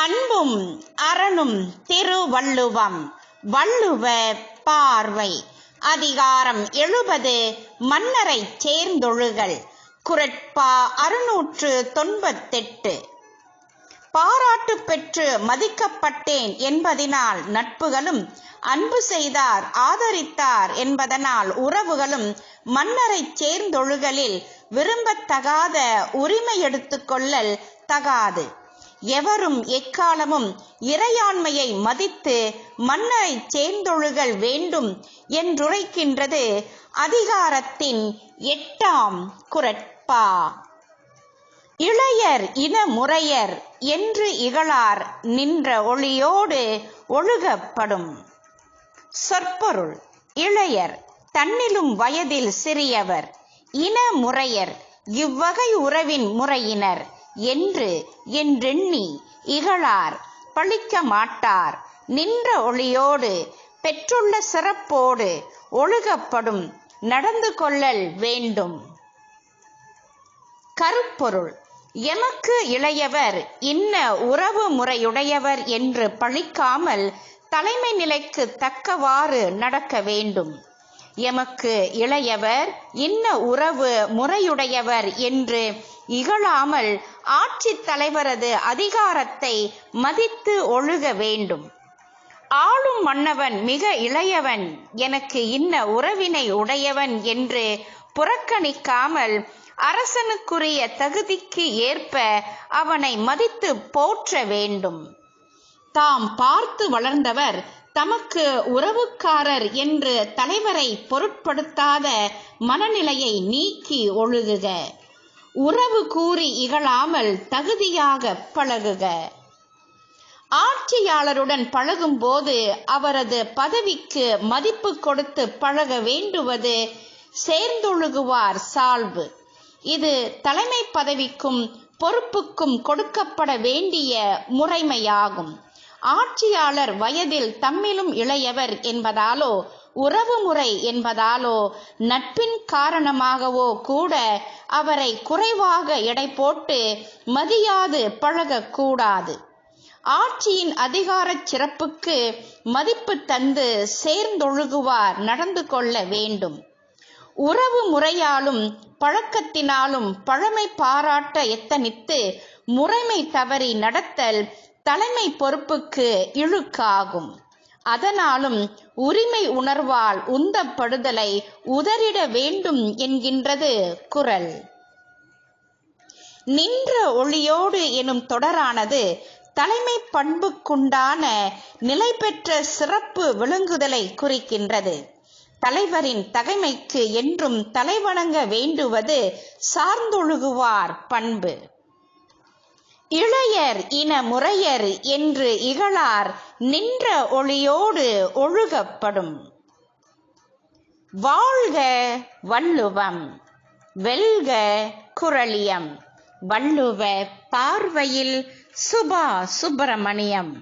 அன்பும் அரணும் திருவள்ளுவம். வள்ளுவ பார்வை. அதிகாரம் எழுபது. மன்னரைச் சேர்ந்தொழுகள் குரட்பா அறுநூற்று தொன்பத்தெட்டு பாராட்டு பெற்று மதிக்கப்பட்டேன் என்பதினால் நட்புகளும் அன்பு செய்தார் ஆதரித்தார் என்பதனால் உறவுகளும் மன்னரைச் சேர்ந்தொழுகளில் விரும்பத்தகாத உரிமை எடுத்துக்கொள்ளல் தகாது. எவரும் எக்காலமும் இறையாண்மையை மதித்து மன்னரைச் சேர்ந்தொழுகல் வேண்டும் என்றுரைக்கின்றது அதிகாரத்தின் எட்டாம் குரட்பா. இளையர் இன முறையர் என்று இகழார் நின்ற ஒளியோடு ஒழுகப்படும். சொற்பொருள் இளையர் தன்னிலும் வயதில் சிறியவர் இன முறையர் இவ்வகை உறவின் முறையினர் என்று என்றெண்ணி இகழார் பழிக்க மாட்டார். நின்ற ஒளியோடு பெற்றுள்ள சிறப்போடு ஒழுகப்படும் நடந்து கொள்ளல் வேண்டும். கருப்பொருள். எமக்கு இளையவர் இன்ன உறவு முறையுடையவர் என்று பழிக்காமல் தலைமை நிலைக்கு தக்கவாறு நடக்க வேண்டும். எமக்கு இளையவர் இன்ன உறவு முறையுடையவர் என்று இகழாமல் ஆட்சித் தலைவரது அதிகாரத்தை மதித்து ஒழுக வேண்டும். ஆளும் மன்னவன் மிக இளையவன் எனக்கு இன்ன உறவினை உடையவன் என்று புறக்கணிக்காமல் அரசனுக்குரிய தகுதிக்கு ஏற்ப அவனை மதித்து போற்ற வேண்டும். தாம் பார்த்து வளர்ந்தவர் தமக்கு உறவுக்காரர் என்று தலைவரை பொருட்படுத்தாத மனநிலையை நீக்கி ஒழுகுக. உறவு கூறி இகழாமல் தகுதியாக பழகுக. ஆட்சியாளருடன் பழகும்போது அவரது பதவிக்கு மதிப்பு கொடுத்து பழக வேண்டுவது சேர்ந்தொழுகுவார் சால்வு. இது தலைமை பதவிக்கும் பொறுப்புக்கும் கொடுக்கப்பட வேண்டிய முறைமையாகும். ஆட்சியாளர் வயதில் தம்மிலும் இளையவர் என்பதாலோ உறவு முறை என்பதாலோ நட்பின் காரணமாகவோ கூட அவரை குறைவாக எடை போட்டு மதியாது பழகக்கூடாது. ஆட்சியின் அதிகாரச் சிறப்புக்கு மதிப்பு தந்து சேர்ந்தொழுகுவார் நடந்து கொள்ள வேண்டும். உறவு முறையாலும் பழக்கத்தினாலும் பழமை பாராட்ட எத்தனித்து முறைமை தவறி நடத்தல் தலைமை பொறுப்புக்கு இழுக்காகும். அதனாலும் உரிமை உணர்வால் உந்தப்படுதலை உதறிட வேண்டும் என்கின்றது குரல். நின்ற ஒளியோடு எனும் தொடரானது தலைமை பண்புக்குண்டான நிலை பெற்ற சிறப்பு விளங்குதலை குறிக்கின்றது. தலைவரின் தகைமைக்கு என்றும் தலைவணங்க வேண்டுவது சார்ந்தொழுகுவார் பண்பு. இளையர் இன முறையர் என்று இகழார் நின்ற ஒளியோடு ஒழுகப்படும். வாழ்க வள்ளுவம் வெல்க குரளியம் வள்ளுவ பார்வையில் சுபா சுப்பிரமணியம்.